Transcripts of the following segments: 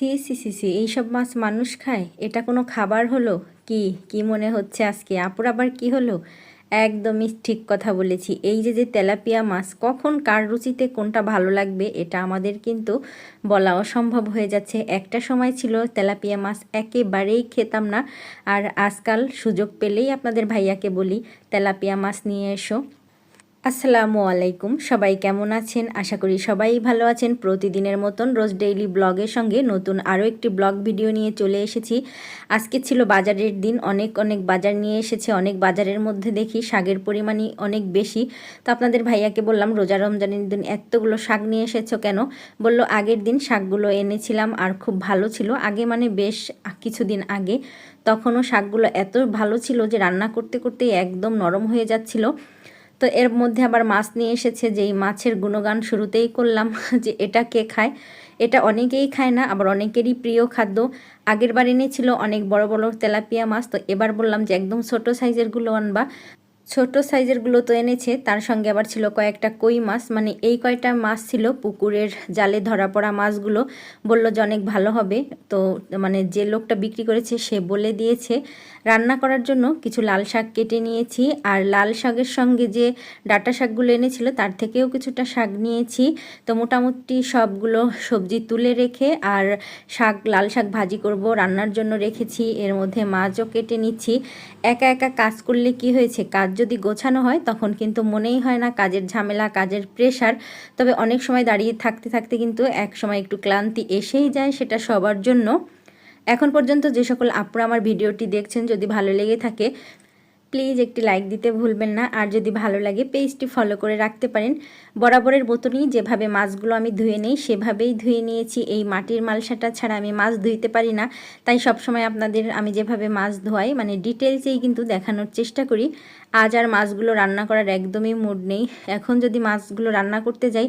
C C C C এইসব মাছ মানুষ খায়? এটা কোনো খাবার হলো? কি কি মনে হচ্ছে আজকে? আপুর আবার কি হলো? একদমই ঠিক কথা বলেছি। এই যে যে তেলাপিয়া মাছ, কখন কার রুচিতে কোনটা ভালো লাগবে, এটা আমাদের কিন্তু বলা অসম্ভব হয়ে যাচ্ছে। একটা সময় ছিল তেলাপিয়া মাছ একেবারেই খেতাম না। আর আজকাল সুযোগ পেলেই আপনাদের ভাইয়াকে বলি, তেলাপিয়া মাছ নিয়ে এসো। আসসালামু আলাইকুম। সবাই কেমন আছেন? আশা করি সবাই ভালো আছেন। প্রতিদিনের মতন রোজ ডেইলি ব্লগের সঙ্গে নতুন আরও একটি ব্লগ ভিডিও নিয়ে চলে এসেছি। আজকে ছিল বাজারের দিন। অনেক অনেক বাজার নিয়ে এসেছে। অনেক বাজারের মধ্যে দেখি শাকের পরিমাণই অনেক বেশি। তো আপনাদের ভাইয়াকে বললাম, রোজা রমজানের দিন এতগুলো শাক নিয়ে এসেছ কেন? বলল, আগের দিন শাকগুলো এনেছিলাম আর খুব ভালো ছিল। আগে মানে বেশ কিছুদিন আগে। তখনও শাকগুলো এত ভালো ছিল যে রান্না করতে করতে একদম নরম হয়ে যাচ্ছিল। তো এর মধ্যে আবার মাছ নিয়ে এসেছে, যেই মাছের গুণগান শুরুতেই করলাম যে এটা কে খায়? এটা অনেকেই খায় না, আবার অনেকেরই প্রিয় খাদ্য। আগের বার এনেছিল অনেক বড় বড় তেলাপিয়া মাছ, তো এবার বললাম যে একদম ছোট সাইজেরগুলো আনবা। ছোট সাইজেরগুলো তো এনেছে, তার সঙ্গে আবার ছিল কয়েকটা কই মাছ। মানে এই কয়টা মাছ ছিল পুকুরের জালে ধরা পড়া মাছগুলো, বলল যে অনেক ভালো হবে। তো মানে যে লোকটা বিক্রি করেছে সে বলে দিয়েছে, রান্না করার জন্য কিছু লাল শাক কেটে নিয়েছি, আর লাল শাকের সঙ্গে যে ডাটা শাকগুলো এনেছিল, তার থেকেও কিছুটা শাক নিয়েছি। তো মোটামুটি সবগুলো সবজি তুলে রেখে, আর শাক, লাল শাক ভাজি করব, রান্নার জন্য রেখেছি। এর মধ্যে মাছও কেটে নিচ্ছি। একা একা কাজ করলে কি হয়েছে? কাজ যদি গোছানো হয়, তখন কিন্তু মনেই হয় না কাজের ঝামেলা, কাজের প্রেশার তবে অনেক সময় দাঁড়িয়ে থাকতে থাকতে কিন্তু এক সময় একটু ক্লান্তি এসেই যায় সেটা সবার জন্য। এখন পর্যন্ত যে সকল আপুরা আমার ভিডিওটি দেখছেন, যদি ভালো লেগে থাকে প্লিজ একটি লাইক দিতে ভুলবেন না। আর যদি ভালো লাগে পেজটি ফলো করে রাখতে পারেন। বরাবরের মতনই যেভাবে মাছগুলো আমি ধুয়ে নেই, সেভাবেই ধুয়ে নিয়েছি। এই মাটির মালসাটা ছাড়া আমি মাছ ধুইতে পারি না। তাই সবসময় আপনাদের, আমি যেভাবে মাছ ধোয়াই মানে ডিটেলসেই কিন্তু দেখানোর চেষ্টা করি। আজ আর মাছগুলো রান্না করার একদমই মুড নেই। এখন যদি মাছগুলো রান্না করতে যাই,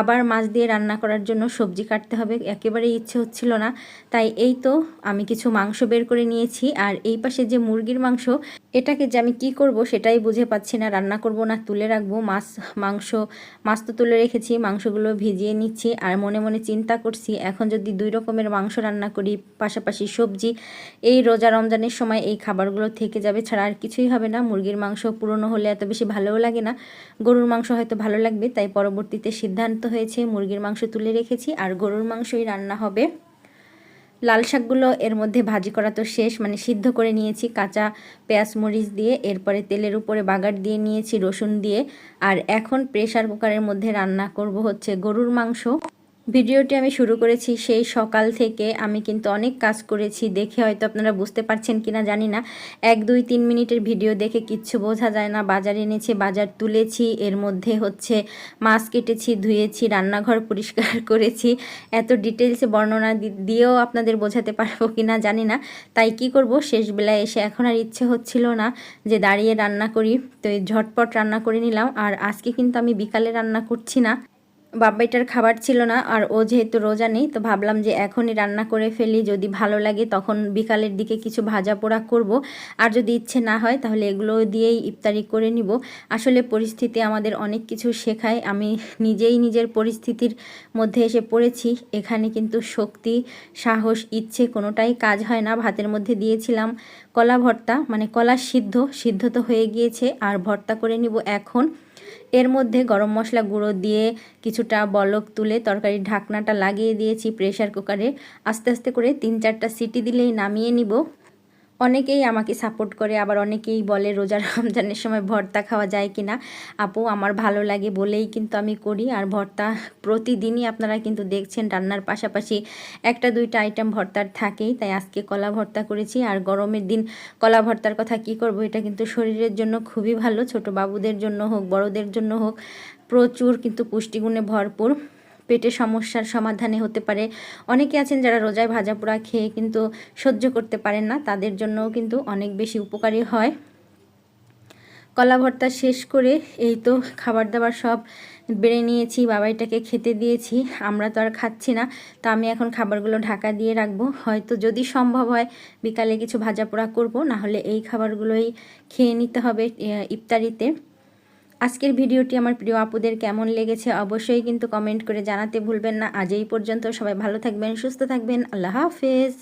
আবার মাছ দিয়ে রান্না করার জন্য সবজি কাটতে হবে, একেবারেই ইচ্ছে হচ্ছিল না। তাই এই তো আমি কিছু মাংস বের করে নিয়েছি। আর এই পাশে যে মুরগির মাংস এটাকে যে আমি কি করব সেটাই বুঝে পাচ্ছি না, রান্না করব না, তুলে রাখব, মাছ, মাংস, মাছ তো তুলে রেখেছি, মাংসগুলো ভিজিয়ে নিচ্ছি আর মনে মনে চিন্তা করছি, এখন যদি দুই রকমের মাংস রান্না করি, পাশাপাশি সবজি, এই রোজা রমজানের সময় এই খাবারগুলো থেকে যাবে ছাড়া আর কিছুই হবে না, মুরগির মাংস পুরনো হলে এত বেশি ভালোও লাগে না, গরুর মাংস হয়তো ভালো লাগবে, তাই পরবর্তীতে সিদ্ধান্ত হয়েছে মুরগির মাংস তুলে রেখেছি আর গরুর মাংসই রান্না হবে। লাল শাকগুলো এর মধ্যে ভাজি করা তো শেষ মানে সিদ্ধ করে নিয়েছি কাঁচা পেঁয়াজ মরিচ দিয়ে, এরপরে তেলের উপরে বাগার দিয়ে নিয়েছি রসুন দিয়ে, আর এখন প্রেশার কুকারের মধ্যে রান্না করব হচ্ছে গরুর মাংস। ভিডিওটি আমি শুরু করেছি সেই সকাল থেকে। আমি কিন্তু অনেক কাজ করেছি দেখে হয়তো আপনারা বুঝতে পারছেন কিনা জানি না। এক, দুই, তিন মিনিটের ভিডিও দেখে কিচ্ছু বোঝা যায় না। বাজার এনেছি, বাজার তুলেছি, এর মধ্যে হচ্ছে মাছ কেটেছি, ধুয়েছি, রান্নাঘর পরিষ্কার করেছি। এত ডিটেলসে বর্ণনা দিয়েও আপনাদের বোঝাতে পারব কি না জানি না। তাই কি করব? শেষ বেলায় এসে এখন আর ইচ্ছে হচ্ছিল না যে দাঁড়িয়ে রান্না করি। তো ঝটপট রান্না করে নিলাম। আর আজকে কিন্তু আমি বিকালে রান্না করছি না। বাবাইটার খাবার ছিল না আর ও যেহেতু রোজা নেই, তো ভাবলাম যে এখনই রান্না করে ফেলি। যদি ভালো লাগে তখন বিকালের দিকে কিছু ভাজা পোড়া করব। আর যদি ইচ্ছে না হয় তাহলে এগুলো দিয়েই ইফতারি করে নিব। আসলে পরিস্থিতি আমাদের অনেক কিছু শেখায়। আমি নিজেই নিজের পরিস্থিতির মধ্যে এসে পড়েছি। এখানে কিন্তু শক্তি, সাহস, ইচ্ছে কোনোটাই কাজ হয় না। ভাতের মধ্যে দিয়েছিলাম কলা ভর্তা মানে কলা সিদ্ধ। সিদ্ধ তো হয়ে গিয়েছে। আর ভর্তা করে নিব এখন। এর মধ্যে গরম মশলা গুঁড়ো দিয়ে কিছুটা বলক তুলে তরকারির ঢাকনাটা লাগিয়ে দিয়েছি প্রেশার কুকারে। আস্তে আস্তে করে তিন চারটা সিটি দিলেই নামিয়ে নিব। অনেকেই আমাকে সাপোর্ট করে, আবার অনেকেই বলে রোজা রমজানের সময় ভর্তা খাওয়া যায় কি না আপু, আমার ভালো লাগে বলেই কিন্তু আমি করি, আর ভর্তা প্রতিদিনই আপনারা কিন্তু দেখছেন, রান্নার পাশাপাশি একটা দুইটা আইটেম ভর্তার থাকেই, তাই আজকে কলা ভর্তা করেছি। আর গরমের দিন কলা ভর্তার কথা কি করব, এটা কিন্তু শরীরের জন্য খুবই ভালো, ছোট বাবুদের জন্য হোক, বড়দের জন্য হোক, প্রচুর কিন্তু পুষ্টিগুণে ভরপুর। পেটের সমস্যার সমাধানে হতে পারে। অনেকে আছেন যারা রোজায় ভাজা পোড়া খেয়ে কিন্তু সহ্য করতে পারেন না, তাদের জন্যও কিন্তু অনেক বেশি উপকারী হয়। কলা ভর্তা শেষ করে এই তো খাবার দাবার সব বেড়ে নিয়েছি, বাবাইটাকে খেতে দিয়েছি, আমরা তো আর খাচ্ছি না, তো আমি এখন খাবারগুলো ঢাকা দিয়ে রাখব। হয়তো যদি সম্ভব হয় বিকালে কিছু ভাজা পোড়া করব, নাহলে এই খাবারগুলোই খেয়ে নিতে হবে ইফতারিতে। আজকের ভিডিওটি আমার প্রিয় আপুদের কেমন লেগেছে অবশ্যই কিন্তু কমেন্ট করে জানাতে ভুলবেন না। আজ এই পর্যন্ত সবাই ভালো থাকবেন, সুস্থ থাকবেন। আল্লাহ হাফেজ।